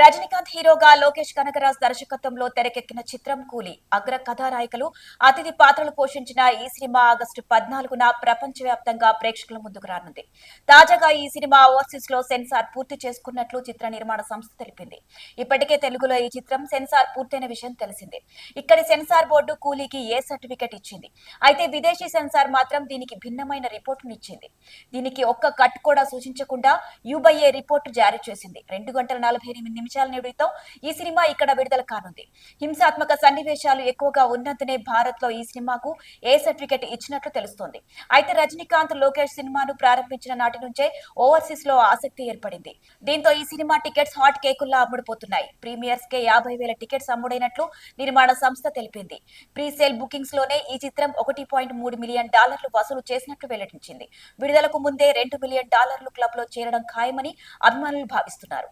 రజనీకాంత్ హీరోగా లోకేష్ కనకరాజ్ దర్శకత్వంలో తెరకెక్కిన చిత్రం కూలి. అగ్ర కథానాయకులు అతిథి పాత్రలు పోషించిన ఈ సినిమా ఆగస్టు పద్నాలుగున ప్రపంచవ్యాప్తంగా ప్రేక్షకుల ముందుకు రానుంది. తాజాగా ఈ సినిమా ఓవర్సీస్లో సెన్సార్ పూర్తి చేసుకున్నట్లు చిత్ర నిర్మాణ సంస్థ తెలిపింది. ఇప్పటికే తెలుగులో ఈ చిత్రం సెన్సార్ పూర్తయిన విషయం తెలిసిందే. ఇక్కడి సెన్సార్ బోర్డు కూలీకి ఏ సర్టిఫికెట్ ఇచ్చింది? అయితే విదేశీ సెన్సార్ మాత్రం దీనికి భిన్నమైన రిపోర్టును ఇచ్చింది. దీనికి ఒక్క కట్ కూడా సూచించకుండా యూబైఏ రిపోర్టు జారీ చేసింది. రెండు గంటల నలభై ఎనిమిది నిమిషాల నిడితో ఈ సినిమా ఇక్కడ విడుదల కానుంది. హింసాత్మక సన్నివేశాలు ఎక్కువగా ఉన్నందునే భారత్లో ఈ సినిమాకు ఏ సర్టిఫికెట్ ఇచ్చినట్లు తెలుస్తోంది. అయితే రజనీకాంత్ లోకేష్ సినిమాను ప్రారంభించిన నాటి నుంచే ఓవర్సీస్లో ఆసక్తి ఏర్పడింది. దీంతో ఈ సినిమా టికెట్స్ హాట్ కేకుల్లా అమ్ముడుపోతున్నాయి. ప్రీమియర్స్ కే యాభై వేల టికెట్స్ అమ్ముడైనట్లు నిర్మాణ సంస్థ తెలిపింది. ప్రీ సేల్ బుకింగ్స్లోనే ఈ చిత్రం ఒకటి పాయింట్ మూడు మిలియన్ డాలర్లు వసూలు చేసినట్లు వెల్లడించింది. విడుదలకు ముందే రెండు మిలియన్ డాలర్లు క్లబ్లో చేరడం ఖాయమని అభిమానులు భావిస్తున్నారు.